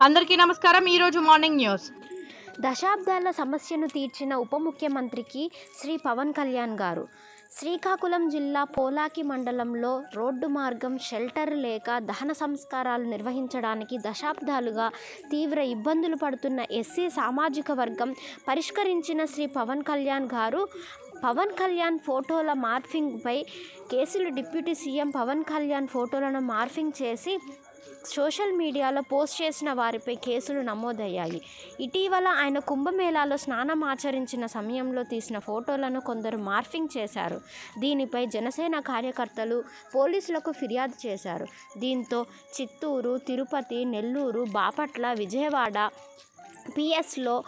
అందరికీ నమస్కారం. ఈరోజు మార్నింగ్ న్యూస్. దశాబ్దాల సమస్యను తీర్చిన ఉప ముఖ్యమంత్రికి శ్రీ పవన్ కళ్యాణ్ గారు. శ్రీకాకుళం జిల్లా పోలాకి మండలంలో రోడ్డు మార్గం షెల్టర్ లేక దహన సంస్కారాలు నిర్వహించడానికి దశాబ్దాలుగా తీవ్ర ఇబ్బందులు పడుతున్న ఎస్సీ సామాజిక వర్గం పరిష్కరించిన శ్రీ పవన్ కళ్యాణ్ గారు పవన్ కళ్యాణ్ ఫోటోల మార్ఫింగ్పై కేసులు డిప్యూటీ సీఎం పవన్ కళ్యాణ్ ఫోటోలను మార్ఫింగ్ చేసి సోషల్ మీడియాలో పోస్ట్ చేసిన వారిపై కేసులు నమోదయ్యాయి. ఇటీవల ఆయన కుంభమేళాలో స్నానం ఆచరించిన సమయంలో తీసిన ఫోటోలను కొందరు మార్ఫింగ్ చేశారు. దీనిపై జనసేన కార్యకర్తలు పోలీసులకు ఫిర్యాదు చేశారు. దీంతో చిత్తూరు తిరుపతి నెల్లూరు బాపట్ల విజయవాడ పిఎస్లో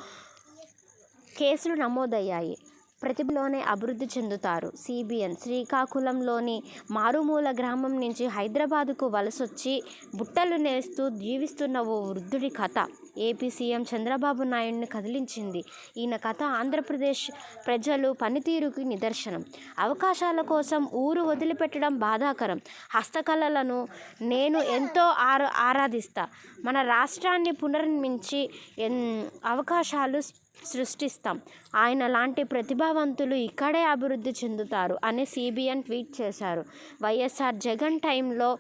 కేసులు నమోదయ్యాయి. ప్రతిభలోనే అభివృద్ధి చెందుతారు. సిబిఎన్ శ్రీకాకుళంలోని మారుమూల గ్రామం నుంచి హైదరాబాదుకు వలసొచ్చి బుట్టలు నేస్తూ జీవిస్తున్న ఓ వృద్ధుడి కథ. ఏపీ సీఎం చంద్రబాబు నాయుడిని కదిలించింది. ఈయన కథ ఆంధ్రప్రదేశ్ ప్రజలు పనితీరుకి నిదర్శనం. అవకాశాల కోసం ఊరు వదిలిపెట్టడం బాధాకరం. హస్తకళలను నేను ఎంతో ఆరా ఆరాధిస్తా. మన రాష్ట్రాన్ని పునర్మించి ఎన్ అవకాశాలు సృష్టిస్తాం. ఆయన లాంటి ప్రతిభావంతులు ఇక్కడే అభివృద్ధి చెందుతారు అని సిబిఎన్ ట్వీట్ చేశారు. వైఎస్ఆర్ జగన్ టైంలో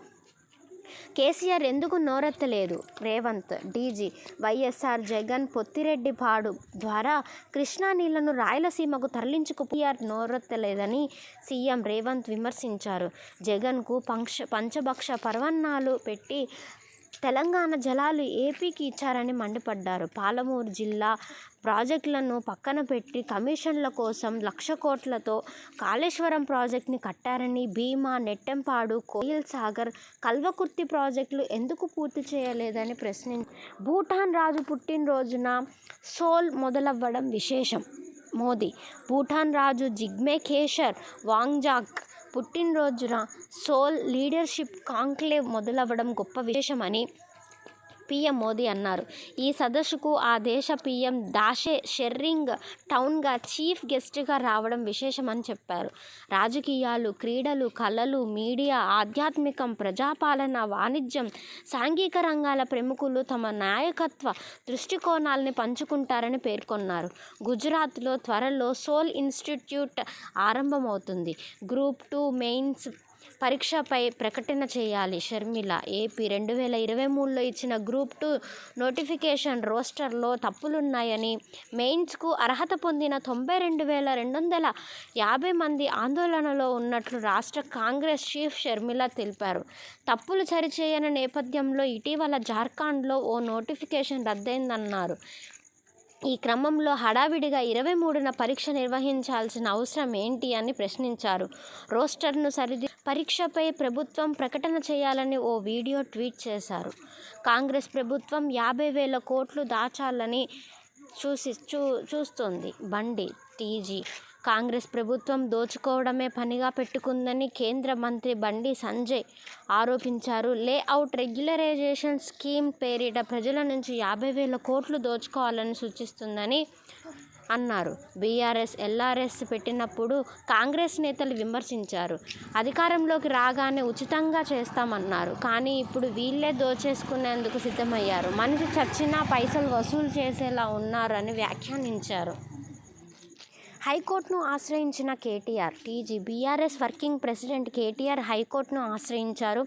కేసీఆర్ ఎందుకు నోరెత్తలేదు? రేవంత్ డీజీ వైఎస్ఆర్ జగన్ పొత్తిరెడ్డి పాడు ద్వారా కృష్ణా నీళ్ళను రాయలసీమకు తరలించుకు పిఆర్ నోరెత్తలేదని సీఎం రేవంత్ విమర్శించారు. జగన్కు పంక్ష పంచభక్ష పర్వన్నాలు పెట్టి తెలంగాణ జలాలు ఏపీకి ఇచ్చారని మండిపడ్డారు. పాలమూరు జిల్లా ప్రాజెక్టులను పక్కన పెట్టి కమిషన్ల కోసం లక్ష కోట్లతో కాళేశ్వరం ప్రాజెక్ట్ని కట్టారని భీమా నెట్టెంపాడు కోయిల్ సాగర్ కల్వకుర్తి ప్రాజెక్టులు ఎందుకు పూర్తి చేయలేదని ప్రశ్నించి భూటాన్ రాజు పుట్టినరోజున సోల్ మొదలవ్వడం విశేషం. మోదీ భూటాన్ రాజు జిగ్మే ఖేషర్ వాంగ్జాక్ పుట్టినరోజున సోల్ లీడర్షిప్ కాంక్లేవ్ మొదలవ్వడం గొప్ప విశేషమని పిఎం మోదీ అన్నారు. ఈ సదస్సుకు ఆ దేశ పీఎం దాషే షెర్రింగ్ టౌన్గా చీఫ్ గెస్ట్గా రావడం విశేషమని చెప్పారు. రాజకీయాలు క్రీడలు కళలు మీడియా ఆధ్యాత్మికం ప్రజాపాలన వాణిజ్యం సాంఘిక రంగాల ప్రముఖులు తమ నాయకత్వ దృష్టికోణాలని పంచుకుంటారని పేర్కొన్నారు. గుజరాత్లో త్వరలో సోల్ ఇన్స్టిట్యూట్ ఆరంభమవుతుంది. గ్రూప్ టూ మెయిన్స్ పరీక్షపై ప్రకటన చేయాలి. షర్మిల ఏపీ రెండు వేల ఇరవై మూడులో ఇచ్చిన గ్రూప్ టూ నోటిఫికేషన్ రోస్టర్లో తప్పులున్నాయని మెయిన్స్కు అర్హత పొందిన తొంభై రెండు వేల రెండు వందల యాభై మంది ఆందోళనలో ఉన్నట్లు రాష్ట్ర కాంగ్రెస్ చీఫ్ షర్మిల తెలిపారు. తప్పులు సరిచేయని నేపథ్యంలో ఇటీవల జార్ఖండ్లో ఓ నోటిఫికేషన్ రద్దయిందన్నారు. ఈ క్రమంలో హడావిడిగా ఇరవై మూడున పరీక్ష నిర్వహించాల్సిన అవసరం ఏంటి అని ప్రశ్నించారు. రోస్టర్ను సరిది పరీక్షపై ప్రభుత్వం ప్రకటన చేయాలని ఓ వీడియో ట్వీట్ చేశారు. కాంగ్రెస్ ప్రభుత్వం యాభై వేల కోట్లు దాచాలని చూసి చూ చూస్తోంది. బండి టీజీ కాంగ్రెస్ ప్రభుత్వం దోచుకోవడమే పనిగా పెట్టుకుందని కేంద్ర మంత్రి బండి సంజయ్ ఆరోపించారు. లేఅవుట్ రెగ్యులరైజేషన్ స్కీమ్ పేరిట ప్రజల నుంచి యాభై వేల కోట్లు దోచుకోవాలని సూచిస్తుందని అన్నారు. బీఆర్ఎస్ ఎల్ఆర్ఎస్ పెట్టినప్పుడు కాంగ్రెస్ నేతలు విమర్శించారు. అధికారంలోకి రాగానే ఉచితంగా చేస్తామన్నారు. కానీ ఇప్పుడు వీళ్ళే దోచేసుకునేందుకు సిద్ధమయ్యారు. మనిషి చచ్చినా పైసలు వసూలు చేసేలా ఉన్నారని వ్యాఖ్యానించారు. హైకోర్టును ఆశ్రయించిన KTR TG BRS working president KTR హైకోర్టును ఆశ్రయించారు.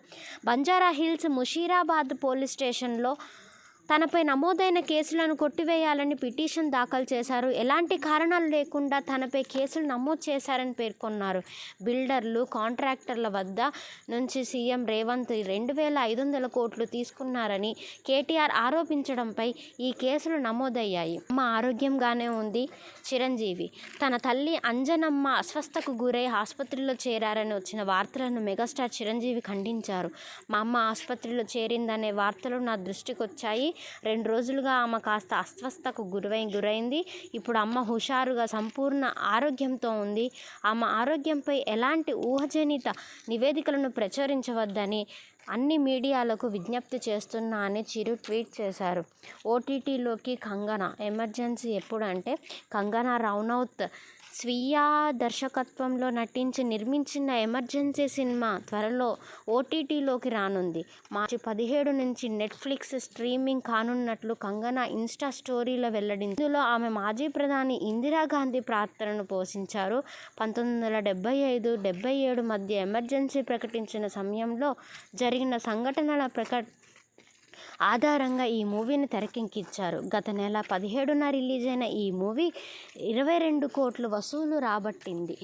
బంజారా హిల్స్ ముషీరాబాద్ పోలీస్ స్టేషన్లో తనపై నమోదైన కేసులను కొట్టివేయాలని పిటిషన్ దాఖలు చేశారు. ఎలాంటి కారణాలు లేకుండా తనపై కేసులు నమోదు చేశారని పేర్కొన్నారు. బిల్డర్లు కాంట్రాక్టర్ల వద్ద నుంచి సీఎం రేవంత్ రెండు వేల ఐదు వందల కోట్లు తీసుకున్నారని కేటీఆర్ ఆరోపించడంపై ఈ కేసులు నమోదయ్యాయి. అమ్మ ఆరోగ్యంగానే ఉంది. చిరంజీవి తన తల్లి అంజనమ్మ అస్వస్థకు గురై ఆసుపత్రిలో చేరారని వచ్చిన వార్తలను మెగాస్టార్ చిరంజీవి ఖండించారు. మా అమ్మ ఆసుపత్రిలో చేరిందనే వార్తలు నా దృష్టికి వచ్చాయి రెండు రోజులుగా ఆమె కాస్త అస్వస్థకు గురై గురైంది. ఇప్పుడు అమ్మ హుషారుగా సంపూర్ణ ఆరోగ్యంతో ఉంది. ఆమె ఆరోగ్యంపై ఎలాంటి ఊహజనిత నివేదికలను ప్రచురించవద్దని అన్ని మీడియాలకు విజ్ఞప్తి చేస్తున్నా అని చిరు ట్వీట్ చేశారు. ఓటీటీలోకి కంగనా. ఎమర్జెన్సీ ఎప్పుడంటే కంగనా రనౌత్ స్వీయ దర్శకత్వంలో నటించి నిర్మించిన ఎమర్జెన్సీ సినిమా త్వరలో ఓటీటీలోకి రానుంది. మార్చి పదిహేడు నుంచి నెట్ఫ్లిక్స్ స్ట్రీమింగ్ కానున్నట్లు కంగనా ఇన్స్టా స్టోరీలో వెల్లడింది ఇందులో ఆమె మాజీ ప్రధాని ఇందిరాగాంధీ పాత్రను పోషించారు. పంతొమ్మిది వందల డెబ్బై ఐదు డెబ్బై ఏడు మధ్య ఎమర్జెన్సీ ప్రకటించిన సమయంలో జరిగిన సంఘటనల ప్రక ఆధారంగా ఈ మూవీని తెరకెక్కించారు. గత నెల పదిహేడున రిలీజ్ అయిన ఈ మూవీ ఇరవై రెండు కోట్లు వసూలు రాబట్టింది.